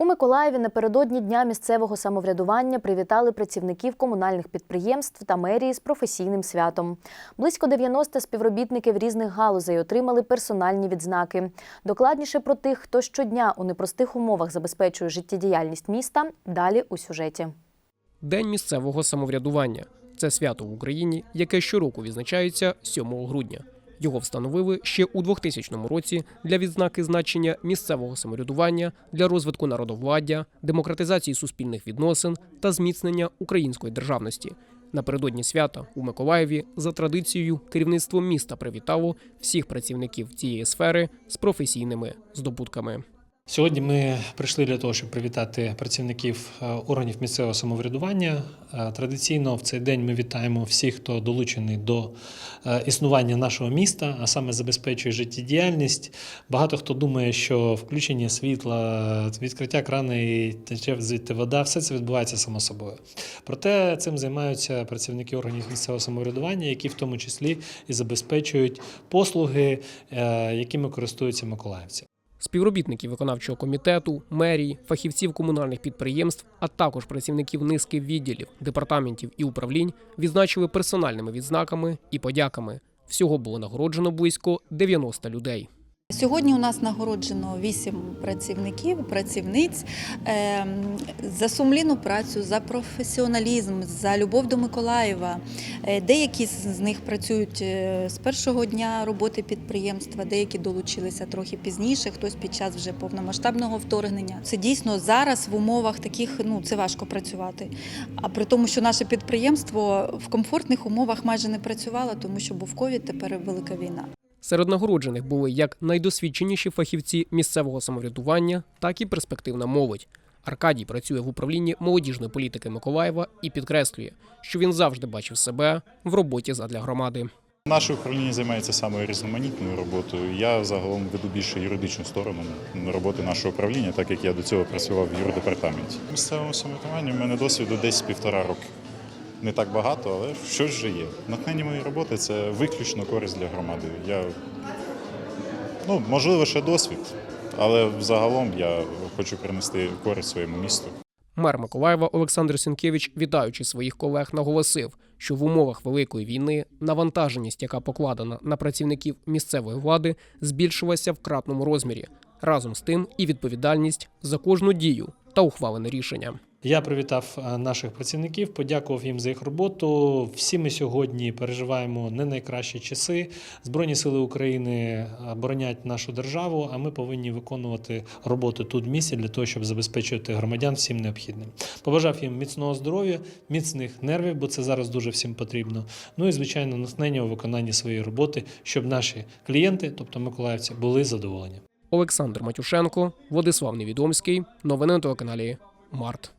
У Миколаєві напередодні дня місцевого самоврядування привітали працівників комунальних підприємств та мерії з професійним святом. Близько 90 співробітників різних галузей отримали персональні відзнаки. Докладніше про тих, хто щодня у непростих умовах забезпечує життєдіяльність міста. Далі у сюжеті. День місцевого самоврядування це свято в Україні, яке щороку відзначається 7 грудня. Його встановили ще у 2000 році для відзнаки значення місцевого самоврядування для розвитку народовладдя, демократизації суспільних відносин та зміцнення української державності. Напередодні свята у Миколаєві за традицією керівництво міста привітало всіх працівників цієї сфери з професійними здобутками. Сьогодні ми прийшли для того, щоб привітати працівників е, органів місцевого самоврядування. Е, Традиційно в цей день ми вітаємо всіх, хто долучений до е, існування нашого міста, а саме забезпечує життєдіяльність. Багато хто думає, що включення світла, відкриття крана і тече звідти вода, все це відбувається само собою. Проте цим займаються працівники органів місцевого самоврядування, які в тому числі і забезпечують послуги, якими користуються миколаївці. Співробітників виконавчого комітету, мерії, фахівців комунальних підприємств, а також працівників низки відділів, департаментів і управлінь відзначили персональними відзнаками і подяками. Всього було нагороджено близько 90 людей. Сьогодні у нас нагороджено вісім працівників, працівниць ем, за сумлінну працю, за професіоналізм, за любов до Миколаєва. Е, Деякі з них працюють е, з першого дня роботи підприємства, деякі долучилися трохи пізніше, хтось під час вже повномасштабного вторгнення. Це дійсно зараз в умовах таких ну це важко працювати. А при тому, що наше підприємство в комфортних умовах майже не працювало, тому що був ковід, тепер велика війна. Серед нагороджених були як найдосвідченіші фахівці місцевого самоврядування, так і перспективна молодь. Аркадій працює в управлінні молодіжної політики Миколаєва і підкреслює, що він завжди бачив себе в роботі задля громади. Наше управління займається самою різноманітною роботою. Я загалом веду більше юридичну сторону роботи нашого управління, так як я до цього працював в юрдепартаменті. Місцевому самоврядуванні в мене досвіду десь півтора роки. Не так багато, але щось вже є. Натхнення моєї роботи це виключно користь для громади. Я, ну, можливо, ще досвід, але загалом я хочу принести користь своєму місту. Мер Миколаєва Олександр Сінкевич, вітаючи своїх колег, наголосив, що в умовах великої війни навантаженість, яка покладена на працівників місцевої влади, збільшилася в кратному розмірі. Разом з тим і відповідальність за кожну дію та ухвалене рішення. Я привітав е, наших працівників, подякував їм за їх роботу. Всі ми сьогодні переживаємо не найкращі часи. Збройні сили України оборонять нашу державу, а ми повинні виконувати роботу тут в місті для того, щоб забезпечувати громадян всім необхідним. Побажав їм міцного здоров'я, міцних нервів, бо це зараз дуже всім потрібно. Ну і звичайно, натхнення у виконанні своєї роботи, щоб наші клієнти, тобто миколаївці, були задоволені. Олександр Матюшенко, Владислав Невідомський. Новини на телеканалі Март.